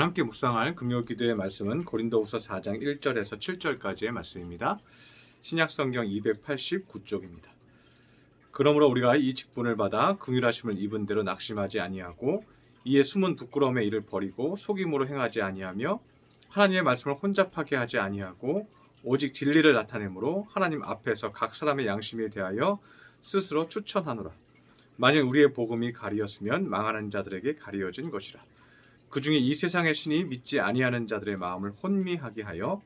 오늘 함께 묵상할 금요 기도의 말씀은 고린도후서 4장 1절에서 7절까지의 말씀입니다. 신약 성경 289쪽입니다. 그러므로 우리가 이 직분을 받아 긍휼하심을 입은 대로 낙심하지 아니하고 이에 숨은 부끄러움의 일을 버리고 속임으로 행하지 아니하며 하나님의 말씀을 혼잡하게 하지 아니하고 오직 진리를 나타내므로 하나님 앞에서 각 사람의 양심에 대하여 스스로 추천하노라. 만일 우리의 복음이 가리었으면 망하는 자들에게 가리어진 것이라. 그 중에 이 세상의 신이 믿지 아니하는 자들의 마음을 혼미하게 하여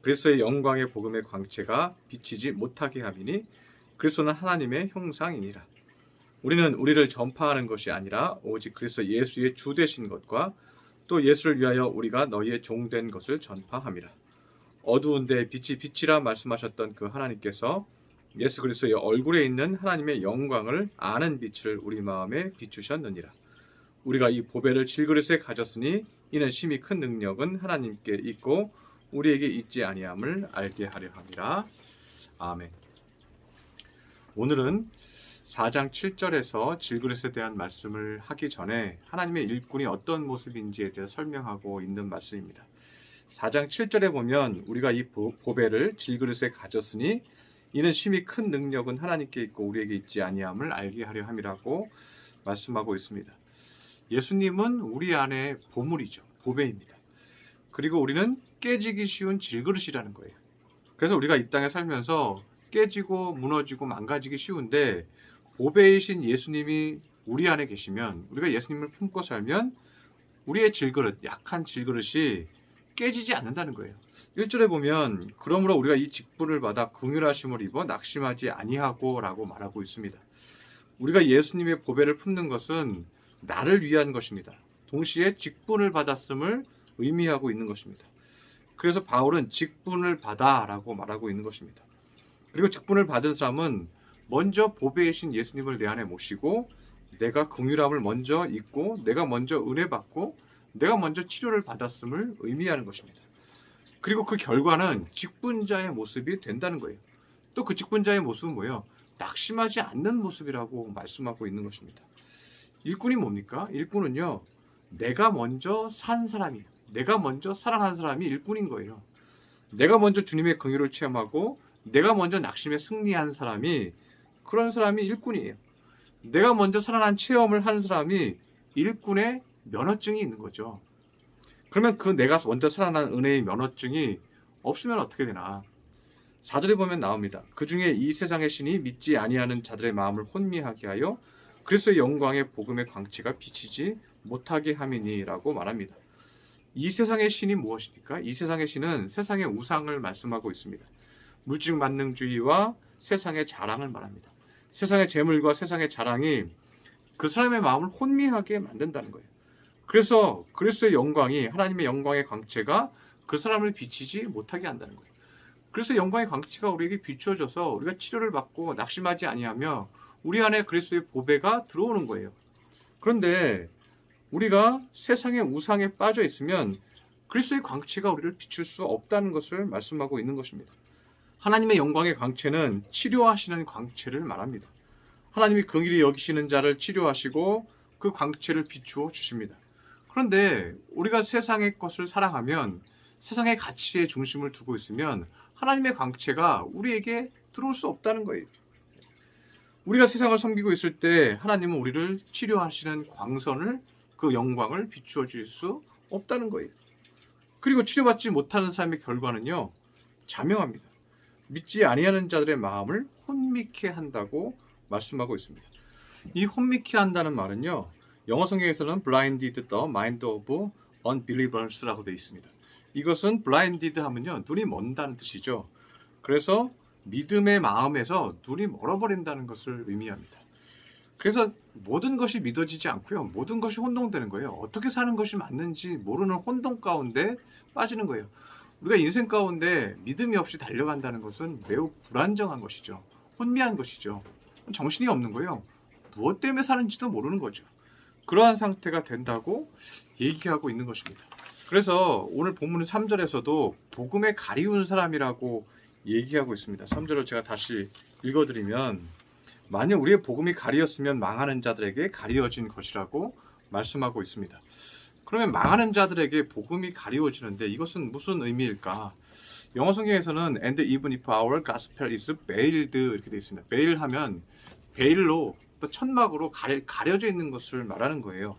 그리스도의 영광의 복음의 광채가 비치지 못하게 함이니 그리스도는 하나님의 형상이니라. 우리는 우리를 전파하는 것이 아니라 오직 그리스도 예수의 주 되신 것과 또 예수를 위하여 우리가 너희의 종된 것을 전파함이라. 어두운데 빛이 빛이라 말씀하셨던 그 하나님께서 예수 그리스도의 얼굴에 있는 하나님의 영광을 아는 빛을 우리 마음에 비추셨느니라. 우리가 이 보배를 질그릇에 가졌으니 이는 심히 큰 능력은 하나님께 있고 우리에게 있지 아니함을 알게 하려 함이라. 아멘. 오늘은 4장 7절에서 질그릇에 대한 말씀을 하기 전에 하나님의 일꾼이 어떤 모습인지에 대해 설명하고 있는 말씀입니다. 4장 7절에 보면 우리가 이 보- 보배를 질그릇에 가졌으니 이는 심히 큰 능력은 하나님께 있고 우리에게 있지 아니함을 알게 하려 함이라고 말씀하고 있습니다. 예수님은 우리 안에 보물이죠. 보배입니다. 그리고 우리는 깨지기 쉬운 질그릇이라는 거예요. 그래서 우리가 이 땅에 살면서 깨지고 무너지고 망가지기 쉬운데 보배이신 예수님이 우리 안에 계시면 우리가 예수님을 품고 살면 우리의 질그릇, 약한 질그릇이 깨지지 않는다는 거예요. 1절에 보면 그러므로 우리가 이 직분을 받아 긍휼하심을 입어 낙심하지 아니하고라고 말하고 있습니다. 우리가 예수님의 보배를 품는 것은 나를 위한 것입니다. 동시에 직분을 받았음을 의미하고 있는 것입니다. 그래서 바울은 직분을 받아라고 말하고 있는 것입니다. 그리고 직분을 받은 사람은 먼저 보배이신 예수님을 내 안에 모시고 내가 긍휼함을 먼저 입고 내가 먼저 은혜 받고 내가 먼저 치료를 받았음을 의미하는 것입니다. 그리고 그 결과는 직분자의 모습이 된다는 거예요. 또 그 직분자의 모습은 뭐예요? 낙심하지 않는 모습이라고 말씀하고 있는 것입니다. 일꾼이 뭡니까? 일꾼은요, 내가 먼저 산 사람이에요. 내가 먼저 사랑한 사람이 일꾼인 거예요. 내가 먼저 주님의 긍휼을 체험하고 내가 먼저 낙심에 승리한 사람이 그런 사람이 일꾼이에요. 내가 먼저 살아난 체험을 한 사람이 일꾼의 면허증이 있는 거죠. 그러면 그 내가 먼저 살아난 은혜의 면허증이 없으면 어떻게 되나? 4절에 보면 나옵니다. 그 중에 이 세상의 신이 믿지 아니하는 자들의 마음을 혼미하게 하여 그리스도의 영광의 복음의 광채가 비치지 못하게 함이니라고 말합니다. 이 세상의 신이 무엇입니까? 이 세상의 신은 세상의 우상을 말씀하고 있습니다. 물질 만능주의와 세상의 자랑을 말합니다. 세상의 재물과 세상의 자랑이 그 사람의 마음을 혼미하게 만든다는 거예요. 그래서 그리스도의 영광이 하나님의 영광의 광채가 그 사람을 비치지 못하게 한다는 거예요. 그래서 영광의 광채가 우리에게 비추어져서 우리가 치료를 받고 낙심하지 아니하며 우리 안에 그리스도의 보배가 들어오는 거예요. 그런데 우리가 세상의 우상에 빠져 있으면 그리스도의 광채가 우리를 비출 수 없다는 것을 말씀하고 있는 것입니다. 하나님의 영광의 광채는 치료하시는 광채를 말합니다. 하나님이 긍일히 여기시는 자를 치료하시고 그 광채를 비추어 주십니다. 그런데 우리가 세상의 것을 사랑하면 세상의 가치의 중심을 두고 있으면 하나님의 광채가 우리에게 들어올 수 없다는 거예요. 우리가 세상을 섬기고 있을 때 하나님은 우리를 치료하시는 광선을 그 영광을 비추어 주실 수 없다는 거예요. 그리고 치료받지 못하는 삶의 결과는요. 자명합니다. 믿지 아니하는 자들의 마음을 혼미케 한다고 말씀하고 있습니다. 이 혼미케 한다는 말은요. 영어 성경에서는 blinded the mind of unbelievers라고 되어 있습니다. 이것은 blinded 하면요. 눈이 먼다는 뜻이죠. 그래서 믿음의 마음에서 눈이 멀어버린다는 것을 의미합니다. 그래서 모든 것이 믿어지지 않고요. 모든 것이 혼동되는 거예요. 어떻게 사는 것이 맞는지 모르는 혼동 가운데 빠지는 거예요. 우리가 인생 가운데 믿음이 없이 달려간다는 것은 매우 불안정한 것이죠. 혼미한 것이죠. 정신이 없는 거예요. 무엇 때문에 사는지도 모르는 거죠. 그러한 상태가 된다고 얘기하고 있는 것입니다. 그래서 오늘 본문 3절에서도 복음에 가리운 사람이라고 얘기하고 있습니다. 3절을 제가 다시 읽어드리면 만일 우리의 복음이 가리었으면 망하는 자들에게 가리어진 것이라고 말씀하고 있습니다. 그러면 망하는 자들에게 복음이 가리워지는데 이것은 무슨 의미일까? 영어 성경에서는 and even if our gospel is veiled 이렇게 되어 있습니다. veil 하면 베일로 또 천막으로 가려, 가려져 있는 것을 말하는 거예요.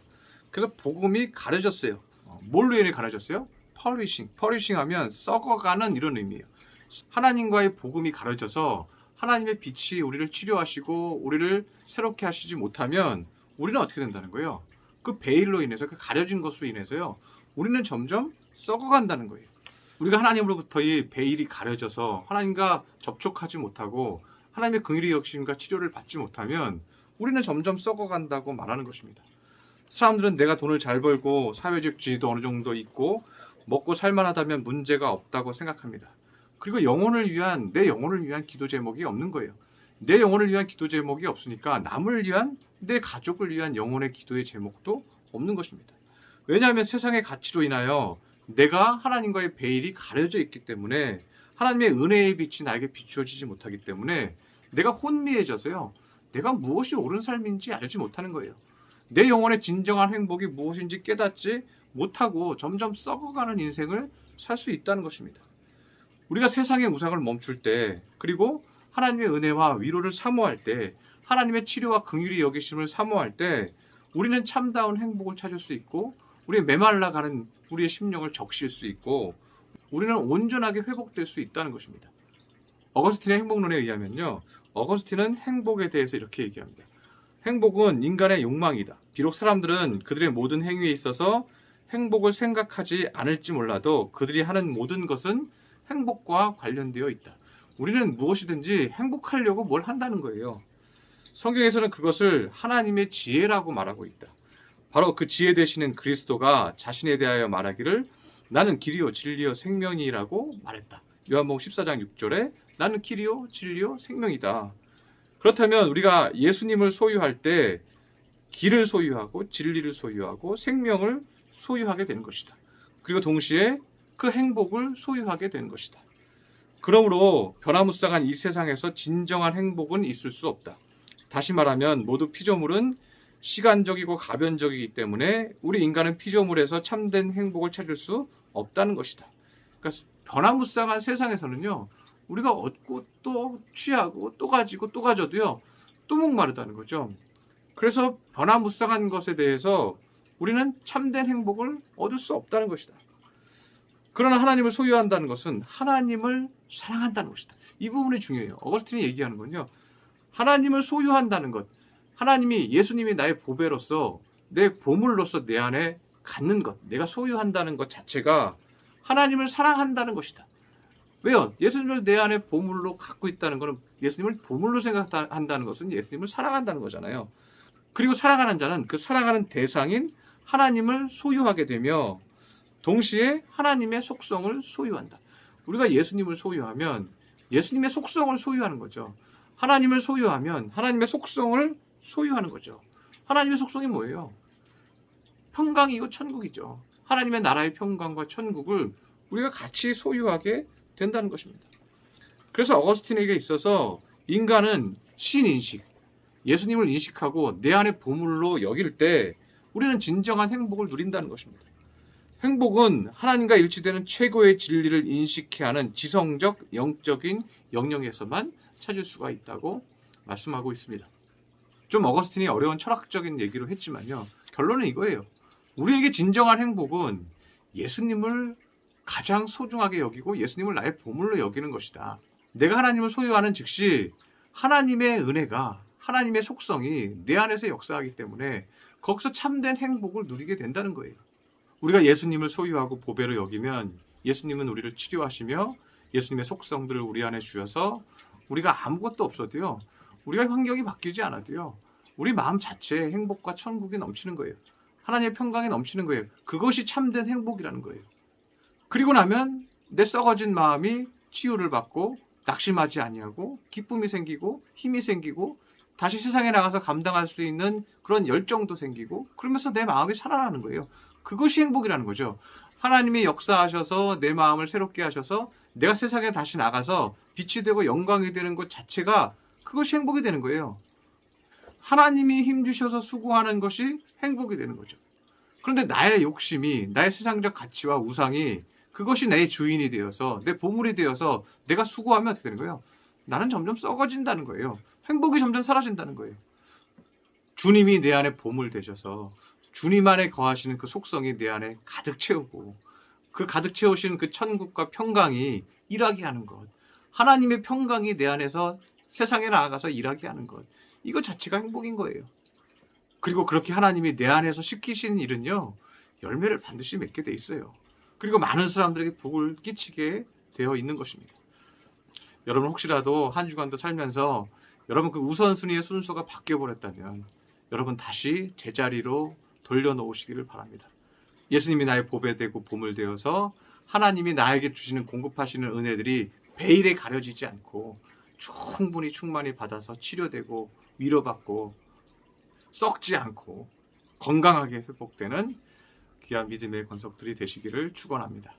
그래서 복음이 가려졌어요. 어, 뭘로 인해 가려졌어요? 펄리싱. 펄리싱 하면 썩어가는 이런 의미예요. 하나님과의 복음이 가려져서 하나님의 빛이 우리를 치료하시고 우리를 새롭게 하시지 못하면 우리는 어떻게 된다는 거예요? 그 베일로 인해서 그 가려진 것으로 인해서요. 우리는 점점 썩어간다는 거예요. 우리가 하나님으로부터의 베일이 가려져서 하나님과 접촉하지 못하고 하나님의 긍휼의 역심과 치료를 받지 못하면 우리는 점점 썩어간다고 말하는 것입니다. 사람들은 내가 돈을 잘 벌고 사회적 지위도 어느 정도 있고 먹고 살만하다면 문제가 없다고 생각합니다. 그리고 영혼을 위한 내 영혼을 위한 기도 제목이 없는 거예요. 내 영혼을 위한 기도 제목이 없으니까 남을 위한 내 가족을 위한 영혼의 기도의 제목도 없는 것입니다. 왜냐하면 세상의 가치로 인하여 내가 하나님과의 베일이 가려져 있기 때문에 하나님의 은혜의 빛이 나에게 비추어지지 못하기 때문에 내가 혼미해져서요. 내가 무엇이 옳은 삶인지 알지 못하는 거예요. 내 영혼의 진정한 행복이 무엇인지 깨닫지 못하고 점점 썩어가는 인생을 살 수 있다는 것입니다. 우리가 세상의 우상을 멈출 때 그리고 하나님의 은혜와 위로를 사모할 때 하나님의 치료와 긍휼이 여기심을 사모할 때 우리는 참다운 행복을 찾을 수 있고 우리의 메말라가는 우리의 심령을 적실 수 있고 우리는 온전하게 회복될 수 있다는 것입니다. 어거스틴의 행복론에 의하면요. 어거스틴은 행복에 대해서 이렇게 얘기합니다. 행복은 인간의 욕망이다. 비록 사람들은 그들의 모든 행위에 있어서 행복을 생각하지 않을지 몰라도 그들이 하는 모든 것은 행복과 관련되어 있다. 우리는 무엇이든지 행복하려고 뭘 한다는 거예요. 성경에서는 그것을 하나님의 지혜라고 말하고 있다. 바로 그 지혜 되시는 그리스도가 자신에 대하여 말하기를 나는 길이요 진리요 생명이라고 말했다. 요한복음 14장 6절에 나는 길이요 진리요 생명이다. 그렇다면 우리가 예수님을 소유할 때 길을 소유하고 진리를 소유하고 생명을 소유하게 되는 것이다. 그리고 동시에 그 행복을 소유하게 되는 것이다. 그러므로 변화무쌍한 이 세상에서 진정한 행복은 있을 수 없다. 다시 말하면 모두 피조물은 시간적이고 가변적이기 때문에 우리 인간은 피조물에서 참된 행복을 찾을 수 없다는 것이다. 그러니까 변화무쌍한 세상에서는요. 우리가 얻고 또 취하고 또 가지고 또 가져도요. 또 목마르다는 거죠. 그래서 변화무쌍한 것에 대해서 우리는 참된 행복을 얻을 수 없다는 것이다. 그러나 하나님을 소유한다는 것은 하나님을 사랑한다는 것이다. 이 부분이 중요해요. 어거스틴이 얘기하는 건요. 하나님을 소유한다는 것. 하나님이 예수님이 나의 보배로서 내 보물로서 내 안에 갖는 것, 내가 소유한다는 것 자체가 하나님을 사랑한다는 것이다. 왜요? 예수님을 내 안에 보물로 갖고 있다는 것은 예수님을 보물로 생각한다는 것은 예수님을 사랑한다는 거잖아요. 그리고 사랑하는 자는 그 사랑하는 대상인 하나님을 소유하게 되며 동시에 하나님의 속성을 소유한다. 우리가 예수님을 소유하면 예수님의 속성을 소유하는 거죠. 하나님을 소유하면 하나님의 속성을 소유하는 거죠. 하나님의 속성이 뭐예요? 평강이고 천국이죠. 하나님의 나라의 평강과 천국을 우리가 같이 소유하게 된다는 것입니다. 그래서 어거스틴에게 있어서 인간은 신인식, 예수님을 인식하고 내 안에 보물로 여길 때 우리는 진정한 행복을 누린다는 것입니다. 행복은 하나님과 일치되는 최고의 진리를 인식해야 하는 지성적, 영적인 영역에서만 찾을 수가 있다고 말씀하고 있습니다. 좀 어거스틴이 어려운 철학적인 얘기로 했지만요. 결론은 이거예요. 우리에게 진정한 행복은 예수님을 가장 소중하게 여기고 예수님을 나의 보물로 여기는 것이다. 내가 하나님을 소유하는 즉시 하나님의 은혜가 하나님의 속성이 내 안에서 역사하기 때문에 거기서 참된 행복을 누리게 된다는 거예요. 우리가 예수님을 소유하고 보배로 여기면 예수님은 우리를 치료하시며 예수님의 속성들을 우리 안에 주셔서 우리가 아무것도 없어도요. 우리가 환경이 바뀌지 않아도요. 우리 마음 자체에 행복과 천국이 넘치는 거예요. 하나님의 평강이 넘치는 거예요. 그것이 참된 행복이라는 거예요. 그리고 나면 내 썩어진 마음이 치유를 받고 낙심하지 아니하고 기쁨이 생기고 힘이 생기고 다시 세상에 나가서 감당할 수 있는 그런 열정도 생기고 그러면서 내 마음이 살아나는 거예요. 그것이 행복이라는 거죠. 하나님이 역사하셔서 내 마음을 새롭게 하셔서 내가 세상에 다시 나가서 빛이 되고 영광이 되는 것 자체가 그것이 행복이 되는 거예요. 하나님이 힘주셔서 수고하는 것이 행복이 되는 거죠. 그런데 나의 욕심이 나의 세상적 가치와 우상이 그것이 내 주인이 되어서 내 보물이 되어서 내가 수고하면 어떻게 되는 거예요? 나는 점점 썩어진다는 거예요. 행복이 점점 사라진다는 거예요. 주님이 내 안에 보물 되셔서 주님 안에 거하시는 그 속성이 내 안에 가득 채우고 그 가득 채우시는 그 천국과 평강이 일하게 하는 것. 하나님의 평강이 내 안에서 세상에 나아가서 일하게 하는 것. 이거 자체가 행복인 거예요. 그리고 그렇게 하나님이 내 안에서 시키시는 일은요, 열매를 반드시 맺게 돼 있어요. 그리고 많은 사람들에게 복을 끼치게 되어 있는 것입니다. 여러분 혹시라도 한 주간도 살면서 여러분 그 우선순위의 순서가 바뀌어 버렸다면 여러분 다시 제자리로 돌려놓으시기를 바랍니다. 예수님이 나의 보배 되고 보물 되어서 하나님이 나에게 주시는 공급하시는 은혜들이 베일에 가려지지 않고 충분히 충만히 받아서 치료되고 위로받고 썩지 않고 건강하게 회복되는 귀한 믿음의 권속들이 되시기를 축원합니다.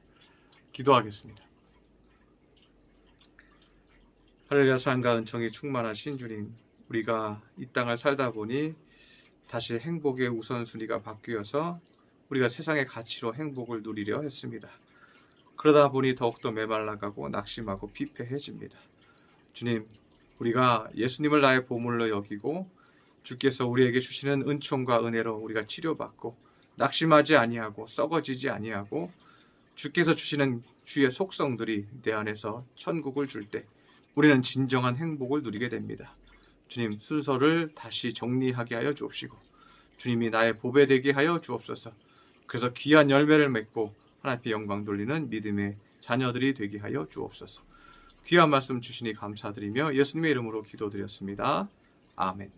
기도하겠습니다. 할렐루야 산과 은총이 충만하신 주님, 우리가 이 땅을 살다 보니 다시 행복의 우선순위가 바뀌어서 우리가 세상의 가치로 행복을 누리려 했습니다. 그러다 보니 더욱더 메말라가고 낙심하고 피폐해집니다. 주님, 우리가 예수님을 나의 보물로 여기고 주께서 우리에게 주시는 은총과 은혜로 우리가 치료받고 낙심하지 아니하고 썩어지지 아니하고 주께서 주시는 주의 속성들이 내 안에서 천국을 줄 때 우리는 진정한 행복을 누리게 됩니다. 주님 순서를 다시 정리하게 하여 주옵시고 주님이 나의 보배 되게 하여 주옵소서. 그래서 귀한 열매를 맺고 하나님께 영광 돌리는 믿음의 자녀들이 되게 하여 주옵소서. 귀한 말씀 주시니 감사드리며 예수님의 이름으로 기도드렸습니다. 아멘.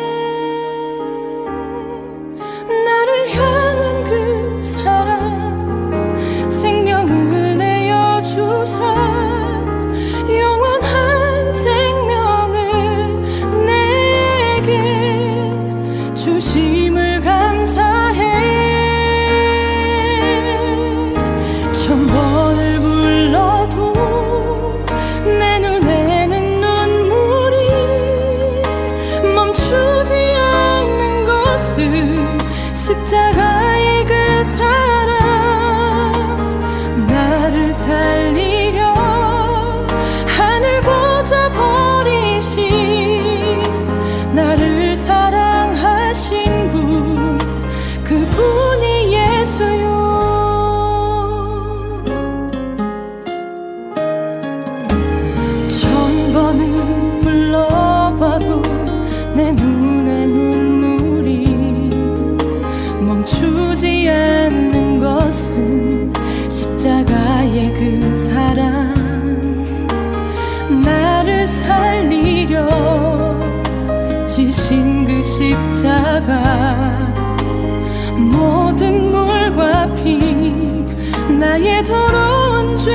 더러운 죄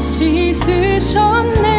씻으셨네